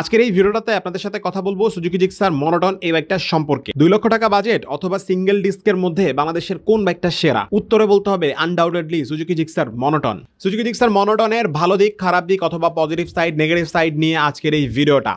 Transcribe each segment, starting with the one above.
আজকের এই ভিডিওটাতে আপনাদের সাথে কথা বলব সুজুকি জিক্সার মনোটন এই বাইকটার সম্পর্কে। দুই লক্ষ টাকা বাজেট অথবা সিঙ্গেল ডিস্কের মধ্যে বাংলাদেশের কোন বাইকটা সেরা? উত্তরে বলতে হবে undoubtedly Suzuki Gixxer Monotone Suzuki Gixxer মনোটনের ভালো দিক, খারাপ দিক অথবা পজিটিভ সাইড নেগেটিভ সাইড নিয়ে আজকের এই ভিডিওটা।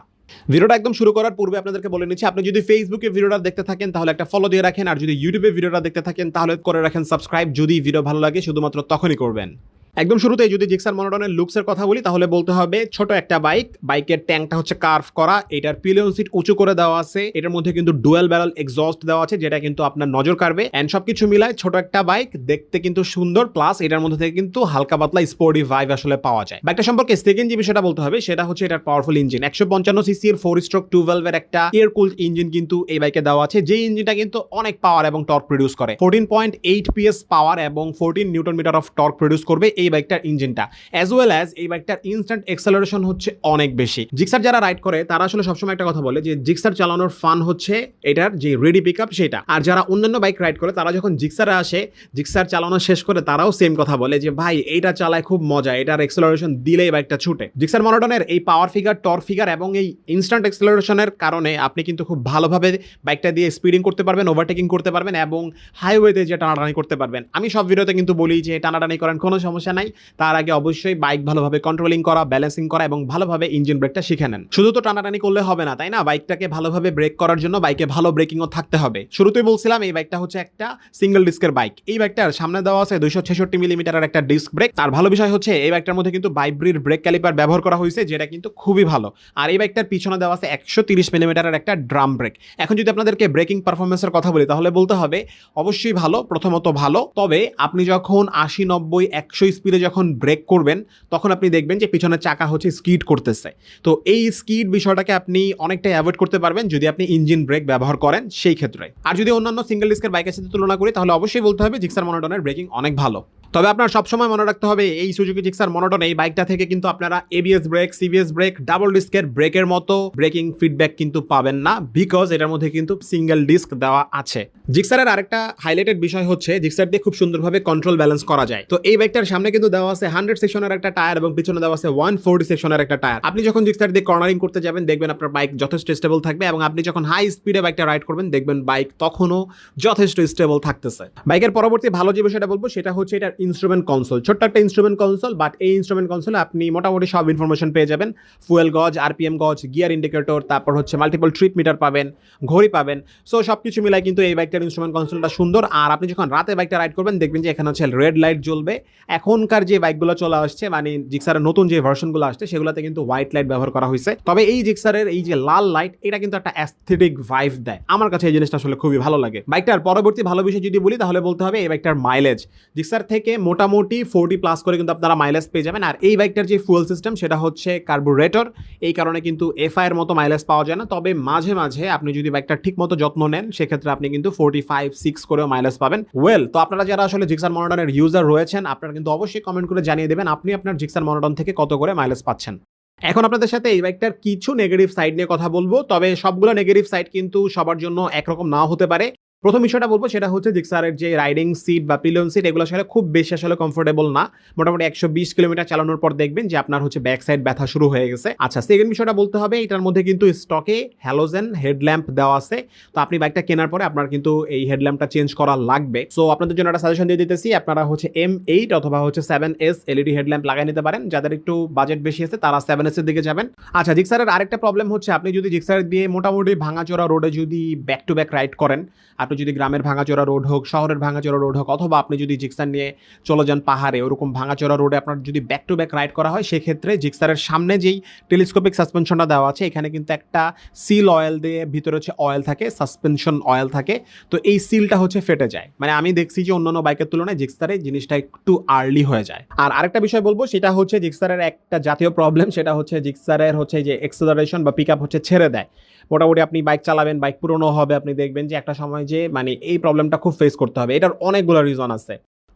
ভিডিওটা একদম শুরু করার পূর্বে আপনাদেরকে বলে নিচ্ছি, আপনি যদি ফেসবুকে ভিডিওটা দেখতে থাকেন, তাহলে একটা ফলো দিয়ে রাখেন, আর যদি ইউটিউবে ভিডিওটা দেখতে থাকেন, তাহলে করে রাখেন সাবস্ক্রাইব যদি ভিডিও ভালো লাগে, শুধুমাত্র তখনই করবেন। একদম শুরুতেই যদি জিক্সার মনোটনের লুকসের কথা বলি, তাহলে বলতে হবে ছোট একটা বাইক। বাইকের ট্যাঙ্কটা হচ্ছে কার্ভ করা। এটার পিলিয়ন সিট উঁচু করে দেওয়া আছে। এটার মধ্যে কিন্তু ডুয়েল ব্যারেল এক্সস্ট দেওয়া আছে, যেটা কিন্তু আপনার নজর কাড়বে। এন্ড সবকিছু মিলায় ছোট একটা বাইক, দেখতে কিন্তু সুন্দর। প্লাস এটার মধ্যে থেকে কিন্তু হালকা পাতলা স্পোর্টি ভাইভ আসলে পাওয়া যায়। বাইকটা সম্পর্কে সেকেন্ড যে বিষয়টা বলতে হবে, সেটা হচ্ছে এটার পাওয়ারফুল ইঞ্জিন একশো পঞ্চান্ন সিসির ফোর স্ট্রোক টু ভেলভের একটা এয়ার কুল ইঞ্জিন কিন্তু এই বাইকে দেওয়া আছে। যে ইঞ্জিনটা কিন্তু অনেক পাওয়ার এবং টর্ক প্রডিউস করে। Fourteen point eight PS power এবং fourteen newton metre of torque produce করবে। এই বাইকটার ইঞ্জিনটা অ্যাজ ওয়েল অ্যাজ এই বাইকটার ইনস্ট্যান্ট এক্সেলারেশন হচ্ছে অনেক বেশি। জিক্সার যারা রাইড করে, তারা আসলে সবসময় একটা কথা বলে যে জিক্সার চালানোর ফান হচ্ছে এটার যে রেডি পিক সেটা। আর যারা অন্যান্য বাইক রাইড করে, তারা যখন জিক্সারে আসে জিক্সার চালানো শেষ করে তারাও সেম কথা বলে যে, ভাই, এইটা চালায় খুব মজা, এটার এক্সেলারেশন দিলেই বাইকটা ছুটে। জিক্সার মনোটনের এই পাওয়ার ফিগার টর ফিগার এবং এই ইনস্ট্যান্ট এক্সেলারেশনের কারণে আপনি কিন্তু খুব ভালোভাবে বাইকটা দিয়ে স্পিডিং করতে পারবেন ওভারটেকিং করতে পারবেন এবং হাইওয়েতে যে টানাটানি করতে পারবেন। আমি সব ভিডিওতে কিন্তু বলি যে, টানাটানি করেন, কোনো সমস্যা নাই। তার আগে অবশ্যই বাইক ভালোভাবে কন্ট্রোলিং করা ব্যালেন্সিং করা এবং ভালোভাবে ইঞ্জিন ব্রেকটা শিখে নেন। শুধু তো টানাটানি করলে হবে না, তাই না? বাইকটাকে ভালোভাবে ব্রেক করার জন্য বাইকে ভালো ব্রেকিংও থাকতে হবে। শুরুতেই বলছিলাম এই বাইকটা হচ্ছে একটা সিঙ্গেল ডিস্কের বাইক এই বাইকটার সামনে দেওয়া আছে দুইশো ছেষট্টি মিলিমিটারের একটা ডিস্ক ব্রেক তার ভালো বিষয় হচ্ছে এই বাইকটার মধ্যে কিন্তু বাইব্রির ব্রেক ক্যালিপার ব্যবহার করা হয়েছে, যেটা কিন্তু খুবই ভালো। আর এই বাইকটার পিছনে দেওয়া আছে একশো তিরিশ মিলিমিটারের একটা ড্রাম ব্রেক এখন যদি আপনাদেরকে ব্রেকিং পারফরমেন্সের কথা বলি, তাহলে বলতে হবে, অবশ্যই ভালো, প্রথমত ভালো। তবে আপনি যখন আশি, নব্বই, একশো স্পিডে যখন ব্রেক করবেন, তখন আপনি দেখবেন যে পিছনের চাকা হচ্ছে স্কিড করতেছে। তো এই স্কিড বিষয়টাকে আপনি অনেকটাই অ্যাভয়েড করতে পারবেন যদি আপনি ইঞ্জিন ব্রেক ব্যবহার করেন সেই ক্ষেত্রে। আর যদি অন্যান্য সিঙ্গেল ডিস্কের বাইকের সাথে তুলনা করি, তাহলে অবশ্যই বলতে হবে জিক্সার মনোটনের ব্রেকিং অনেক ভালো। তবে আপনার সবসময় মনে রাখতে হবে, এই সুজুকি জিক্সার মনোটন এই বাইকটা থেকে কিন্তু আপনারা ABS brake CBS brake double ডিস্কের ব্রেকের মতো ব্রেকিং ফিডব্যাক কিন্তু পাবেন না বিকজ এটার মধ্যে কিন্তু সিঙ্গেল ডিস্ক দেওয়া আছে। জিক্সারের আরেকটা হাইলাইটেড বিষয় হচ্ছে জিক্সার দিয়ে খুব সুন্দরভাবে কন্ট্রোল ব্যালেন্স করা যায়। তো এই বাইকটার সামনে কিন্তু দেওয়া আছে হান্ড্রেড সেকশনের একটা টায়ার এবং পিছনে দেওয়া আছে ওয়ান ফোর্টি সেকশনের একটা টায়ার আপনি যখন জিক্সার দিয়ে কর্নারিং করতে যাবেন, দেখবেন আপনার বাইক যথেষ্ট স্টেবল থাকবে এবং আপনি যখন হাই স্পিডে বাইকটা রাইড করবেন, দেখবেন বাইক তখনও যথেষ্ট স্টেবল থাকতেছে। বাইকের পরবর্তী ভালো যে বিষয়টা বলব, সেটা হচ্ছে এটার ইনস্ট্রুমেন্ট কনসোল ছোট্ট একটা ইনস্ট্রুমেন্ট কনসোল বাট এই ইনস্ট্রুমেন্ট কনসোলে আপনি মোটামুটি সব ইনফরমেশন পেয়ে যাবেন। ফুয়েল গজ আরপিএম গজ গিয়ার ইন্ডিকেটর তারপর হচ্ছে মাল্টিপল ট্রিপ মিটার পাবেন, ঘড়ি পাবেন। সো সব কিছু মিলাই কিন্তু এই বাইকটার ইনস্ট্রুমেন্ট কনসোলটা সুন্দর। আর আপনি যখন রাতে বাইকটা রাইড করবেন, দেখবেন যে এখানে হচ্ছে রেড লাইট জ্বলবে। এখনকার যে বাইকগুলো চলে আসছে মানে জিক্সারের নতুন যে ভার্সনগুলো আসছে, সেগুলোতে কিন্তু হোয়াইট লাইট ব্যবহার করা হয়েছে। তবে এই জিক্সারের এই যে লাল লাইট এটা কিন্তু একটা অ্যাস্থেটিক ভাইভ দেয়। আমার কাছে এই জিনিসটা আসলে খুবই ভালো লাগে। বাইকটার পরবর্তী ভালো বিষয় যদি বলি, তাহলে বলতে হবে এই বাইকটার মাইলেজ জিক্সার থেকে মোটামুটি ফোরটি প্লাস করে কিন্তু আপনারা মাইলেজ পেয়ে যাবেন। আর এই বাইকটার যে ফুয়েল সিস্টেম সেটা হচ্ছে কার্বোরেটর এই কারণে কিন্তু এফআই এর মতো মাইলেজ পাওয়া যায় না। তবে মাঝে মাঝে আপনি যদি বাইকটার ঠিক মতো যত্ন নেন, সেক্ষেত্রে আপনি কিন্তু ফোরটি ফাইভ সিক্স করেও মাইলেজ পাবেন। ওয়েল তো আপনারা যারা আসলে জিক্সার মনোটনের ইউজার রয়েছেন, আপনারা কিন্তু অবশ্যই কমেন্ট করে জানিয়ে দেবেন, আপনি আপনার জিক্সার মনোটন থেকে কত করে মাইলেজ পাচ্ছেন। এখন আপনাদের সাথে এই বাইকটার কিছু নেগেটিভ সাইড নিয়ে কথা বলব। তবে সবগুলো নেগেটিভ সাইড কিন্তু সবার জন্য একরকম নাও হতে পারে। প্রথম বিষয়টা বলব সেটা হচ্ছে জিক্সারের যে রাইডিং সিট বা পিলন সিট এগুলো আসলে খুব বেশি আসলে কমফোর্টেবল না। মোটামুটি একশো বিশ কিলোমিটার চালানোর পর দেখবেন যে আপনার হচ্ছে ব্যাক সাইড ব্যথা শুরু হয়ে গেছে। আচ্ছা সেকেন্ড বিষয়টা বলতে হবে, এটার মধ্যে কিন্তু স্টকে হ্যালোজেন হেডল্যাম্প দেওয়া আছে। তো আপনি বাইকটা কেনার পরে আপনার কিন্তু এই হেডল্যাম্পটা চেঞ্জ করা লাগবে। সো আপনাদের জন্য একটা সাজেশন দিয়ে দিতেছি, আপনারা হচ্ছে এম এইট অথবা হচ্ছে সেভেন এস এলইডি হেডল্যাম্প লাগাই নিতে পারেন। যাদের একটু বাজেট বেশি আছে, তারা সেভেন এস এর দিকে যাবেন। আচ্ছা জিক্সারের আরেকটা প্রবলেম হচ্ছে, আপনি যদি জিক্সার দিয়ে মোটামুটি ভাঙাচোরা রোডে যদি ব্যাক টু ব্যাক রাইড করেন আপনি যদি গ্রামের ভাঙাচোরা রোড হোক, শহরের ভাঙাচোরা রোড হোক, অথবা আপনি যদি জিক্সার নিয়ে চলে যান পাহাড়ে, ওরকম ভাঙাচোরা রোডে আপনার যদি ব্যাক টু ব্যাক রাইড করা হয়, সেক্ষেত্রে জিক্সারের সামনে যেই টেলিস্কোপিক সাসপেনশনটা দেওয়া আছে, এখানে কিন্তু একটা সিল অয়েল দিয়ে ভিতরে হচ্ছে অয়েল থাকে সাসপেনশন অয়েল থাকে। তো এই সিলটা হচ্ছে ফেটে যায়। মানে আমি দেখছি যে অন্যান্য বাইকের তুলনায় জিক্সারে জিনিসটা একটু আর্লি হয়ে যায়। আর আরেকটা বিষয় বলব, সেটা হচ্ছে জিক্সারের একটা জাতীয় প্রবলেম সেটা হচ্ছে জিক্সারের হচ্ছে যে এক্সেলারেশন বা পিক হচ্ছে ছেড়ে দেয়। মোটামুটি আপনি বাইক চালাবেন বাইক পুরনো হবে, আপনি দেখবেন যে একটা সময় যে মানে এই প্রবলেমটা খুব ফেস করতে হবে। এটার অনেকগুলো রিজন আছে।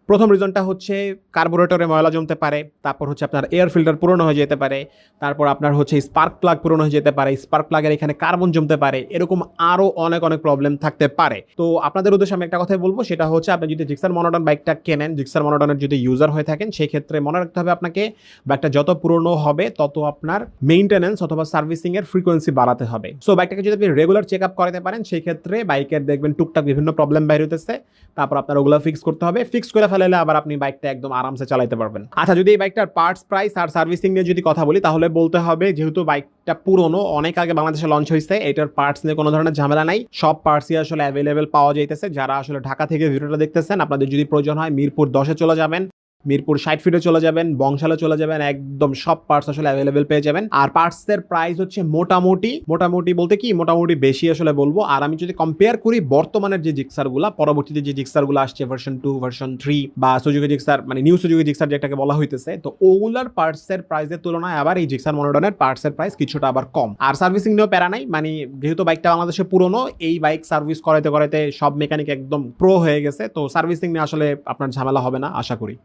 প্রথম রিজনটা হচ্ছে কার্বোরেটরে ময়লা জমতে পারে, তারপর হচ্ছে আপনার এয়ার ফিল্টার পুরনো হয়ে যেতে পারে, তারপর আপনার হচ্ছে স্পার্ক প্লাগ পুরনো হয়ে যেতে পারে স্পার্ক প্লাগের এখানে কার্বন জমতে পারে, এরকম আরও অনেক অনেক প্রবলেম থাকতে পারে। তো আপনাদের উদ্দেশ্যে আমি একটা কথাই বলব, সেটা হচ্ছে আপনি যদি জিক্সার মনোটন বাইকটা কেনেন জিক্সার মনোটনের যদি ইউজার হয়ে থাকেন সেই ক্ষেত্রে মনে রাখতে হবে আপনাকে বাইকটা যত পুরনো হবে, তত আপনার মেইনটেনেন্স অথবা সার্ভিসিংয়ের ফ্রিকোয়েন্সি বাড়াতে হবে। সো বাইকটাকে যদি আপনি রেগুলার চেক আপ করাতে পারেন সেই ক্ষেত্রে বাইকের দেখবেন টুকটাক বিভিন্ন প্রবলেম বাইর হতেছে তারপর আপনার ওগুলো ফিক্স করতে হবে। ফিক্স করে ফেলালে আবার আপনি বাইকটা একদম আরামসে চালাইতে পারবেন। আচ্ছা যদি এই বাইকটার পার্টস প্রাইস আর সার্ভিসিং নিয়ে যদি কথা বলি, তাহলে বলতে হবে যেহেতু বাইকটা পুরনো, অনেক আগে বাংলাদেশে লঞ্চ হয়েছে, এটার পার্টস নিয়ে কোনো ধরনের ঝামেলা নাই। সব পার্টসই আসলে অ্যাভেলেবেল পাওয়া যাইতেছে। যারা আসলে ঢাকা থেকে ভিডিওটা দেখতেছেন, আপনাদের যদি প্রয়োজন হয় মিরপুর দশে চলে যাবেন। মিরপুর ষাট ফিটে চলে যাবেন, বংশালে চলে যাবেন, একদম সব পার্টস আসলে অ্যাভেলেবেল পেয়ে যাবেন। আর পার্টসের প্রাইস হচ্ছে মোটামুটি মোটামুটি বলতে কি, মোটামুটি বেশি আসলে বলব। আর আমি যদি কম্পেয়ার করি বর্তমানের যে জিক্সারগুলো পরবর্তীতে যে জিক্সারগুলো আসছে ভার্সন টু ভার্সন থ্রি বা সুযোগী জিক্সার মানে নিউ সুযোগী জিক্সার যেটাকে বলা হইতেছে, তো ওগুলার পার্টসের প্রাইসের তুলনায় আবার এই জিক্সার মনোডনের পার্টসের প্রাইস কিছুটা আবার কম। আর সার্ভিসিং নিয়েও প্যারা নাই মানে যেহেতু বাইকটা বাংলাদেশে পুরনো, এই বাইক সার্ভিস করাতে করাতে সব মেকানিক একদম প্রো হয়ে গেছে, তো সার্ভিসিং নিয়ে আসলে আপনার ঝামেলা হবে না, আশা করি।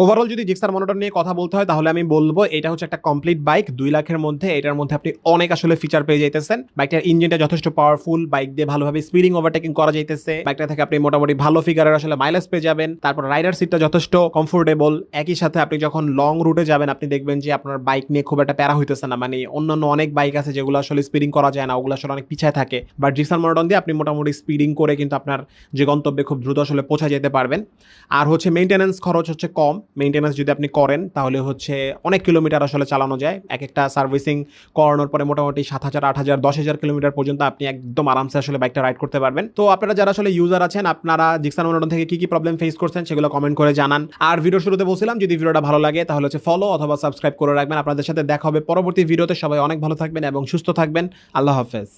ওভারঅল যদি জিক্সার মনোটন নিয়ে কথা বলতে হয়, তাহলে আমি বলব এটা হচ্ছে একটা কমপ্লিট বাইক দুই লাখের মধ্যে এটার মধ্যে আপনি অনেক আসলে ফিচার পেয়ে যাইতেছেন। বাইকটার ইঞ্জিনটা যথেষ্ট পাওয়ারফুল বাইক দিয়ে ভালোভাবে স্পিডিং ওভারটেকিং করা যাইতেছে। বাইকটা থেকে আপনি মোটামুটি ভালো ফিগারের আসলে মাইলেজ পেয়ে যাবেন। তারপর রাইডার সিটটা যথেষ্ট কমফোর্টেবল একই সাথে আপনি যখন লং রুটে যাবেন, আপনি দেখবেন যে আপনার বাইক নিয়ে খুব একটা প্যারা হইতেছে না। মানে অন্যান্য অনেক বাইক আছে যেগুলো আসলে স্পিডিং করা যায় না, ওগুলো আসলে অনেক পিছায় থাকে। বাট জিক্সার মনোটন দিয়ে আপনি মোটামুটি স্পিডিং করে কিন্তু আপনার যে গন্তব্যে খুব দ্রুত আসলে পৌঁছা যেতে পারবেন। আর হচ্ছে মেনটেন্যান্স খরচ হচ্ছে কম। মেনটেন্যান্স যদি আপনি করেন, তাহলে হচ্ছে অনেক কিলোমিটার আসলে চালানো যায়। এক একটা সার্ভিসিং করানোর পরে মোটামুটি সাত হাজার, আট হাজার, দশ হাজার কিলোমিটার পর্যন্ত আপনি একদম আরামসে আসলে বাইকটা রাইড করতে পারবেন। তো আপনারা যারা আসলে ইউজার আছেন, আপনারা জিক্সান মনোটন থেকে কি কি প্রবলেম ফেস করছেন, সেগুলো কমেন্ট করে জানান। আর ভিডিও শুরুতে বলছিলাম, যদি ভিডিওটা ভালো লাগে, তাহলে হচ্ছে ফলো অথবা সাবস্ক্রাইব করে রাখবেন। আপনাদের সাথে দেখা হবে পরবর্তী ভিডিওতে সবাই অনেক ভালো থাকবেন এবং সুস্থ থাকবেন। আল্লাহ হাফেজ।